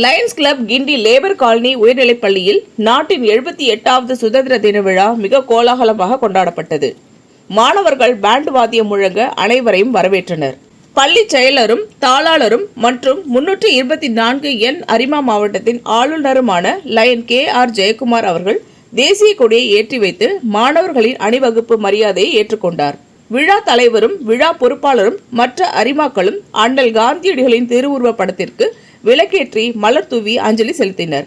Lions club Guindy labour colony உயர்நிலைப் பள்ளியில் நாட்டின் எழுபத்தி எட்டாவது சுதந்திர தின விழா மிக கோலாகலமாக கொண்டாடப்பட்டது. மாணவர்கள் பேண்ட் வாத்தியம் முழங்க அனைவரையும் வரவேற்றனர். பள்ளி செயலரும் தாளாளரும் மற்றும் முன்னூற்று இருபத்தி நான்கு என் அரிமா மாவட்டத்தின் ஆளுநருமான லயன் கே ஆர் ஜெயக்குமார் அவர்கள் தேசிய கொடியை ஏற்றி வைத்து மாணவர்களின் அணிவகுப்பு மரியாதையை ஏற்றுக்கொண்டார். விழா தலைவரும் விழா பொறுப்பாளரும் மற்ற அரிமாக்களும் அண்ணல் காந்தியடிகளின் திருவுருவ படத்திற்கு விளக்கேற்றி மலர் தூவி அஞ்சலி செலுத்தினர்.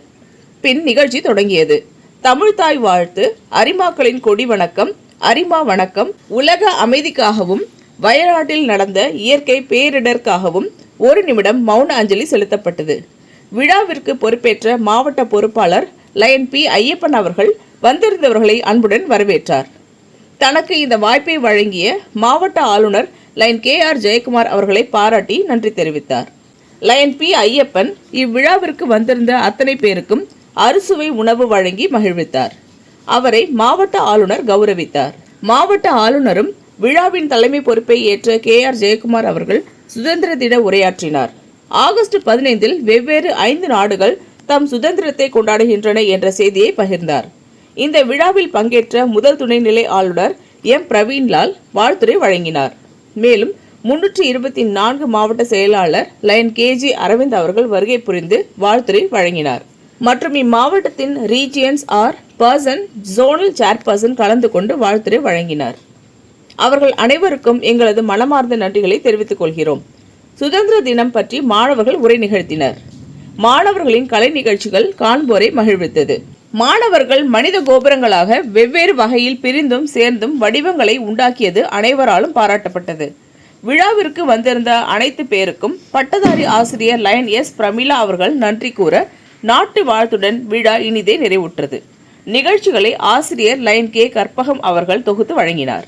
பின் நிகழ்ச்சி தொடங்கியது. தமிழ்தாய் வாழ்த்து அரிமாக்களின் கொடி வணக்கம் அரிமா வணக்கம் உலக அமைதிக்காகவும் வயநாட்டில் நடந்த இயற்கை பேரிடருக்காகவும் ஒரு நிமிடம் மௌன அஞ்சலி செலுத்தப்பட்டது. விழாவிற்கு பொறுப்பேற்ற மாவட்ட பொறுப்பாளர் லயன் பி ஐயப்பன் அவர்கள் வந்திருந்தவர்களை அன்புடன் வரவேற்றார். தனக்கு இந்த வாய்ப்பை வழங்கிய மாவட்ட ஆளுநர் லயன் கே ஆர் ஜெயக்குமார் அவர்களை பாராட்டி நன்றி தெரிவித்தார். லயன் பி ஐயப்பன் இவ்விழாவிற்கு வந்திருந்த அத்தனை பேருக்கும் அறுசுவை உணவு வழங்கி மகிழ்வித்தார். அவரை மாவட்ட ஆளுநர் கௌரவித்தார். மாவட்ட ஆளுநரும் விழாவின் தலைமை பொறுப்பை ஏற்ற கே ஆர் ஜெயக்குமார் அவர்கள் சுதந்திர தின உரையாற்றினார். ஆகஸ்ட் பதினைந்தில் வெவ்வேறு ஐந்து நாடுகள் தம் சுதந்திரத்தை கொண்டாடுகின்றன என்ற செய்தியை பகிர்ந்தார். இந்த விழாவில் பங்கேற்ற முதல் துணைநிலை ஆளுநர் எம். பிரவீன்லால் வாழ்த்துரை வழங்கினார். மேலும் முன்னூற்றி இருபத்தி நான்கு மாவட்ட செயலாளர் லயன் கேஜி அரவிந்த் அவர்கள் வருகை புரிந்து வாழ்த்துரை வழங்கினார். மற்றும் இம்மாவட்டத்தின் ரீஜியன்ஸ் ஆர் பர்சன் ஜோனல் சேர்பர்சன் கலந்து கொண்டு வாழ்த்துரை வழங்கினார். அவர்கள் அனைவருக்கும் எங்களது மனமார்ந்த நன்றிகளை தெரிவித்துக் கொள்கிறோம். சுதந்திர தினம் பற்றி மாணவர்கள் உரை நிகழ்த்தினர். மாணவர்களின் கலை நிகழ்ச்சிகள் காண்போரை மகிழ்வித்தது. மாணவர்கள் மனித கோபுரங்களாக வெவ்வேறு வகையில் பிரிந்தும் சேர்ந்தும் வடிவங்களை உண்டாக்கியது அனைவராலும் பாராட்டப்பட்டது. விழாவிற்கு வந்திருந்த அனைத்து பேருக்கும் பட்டதாரி ஆசிரியர் லயன் எஸ் பிரமிளா அவர்கள் நன்றி கூற நாட்டு வாழ்த்துடன் விழா இனிதே நிறைவுற்றது. நிகழ்ச்சிகளை ஆசிரியர் லயன் கே கற்பகம் அவர்கள் தொகுத்து வழங்கினார்.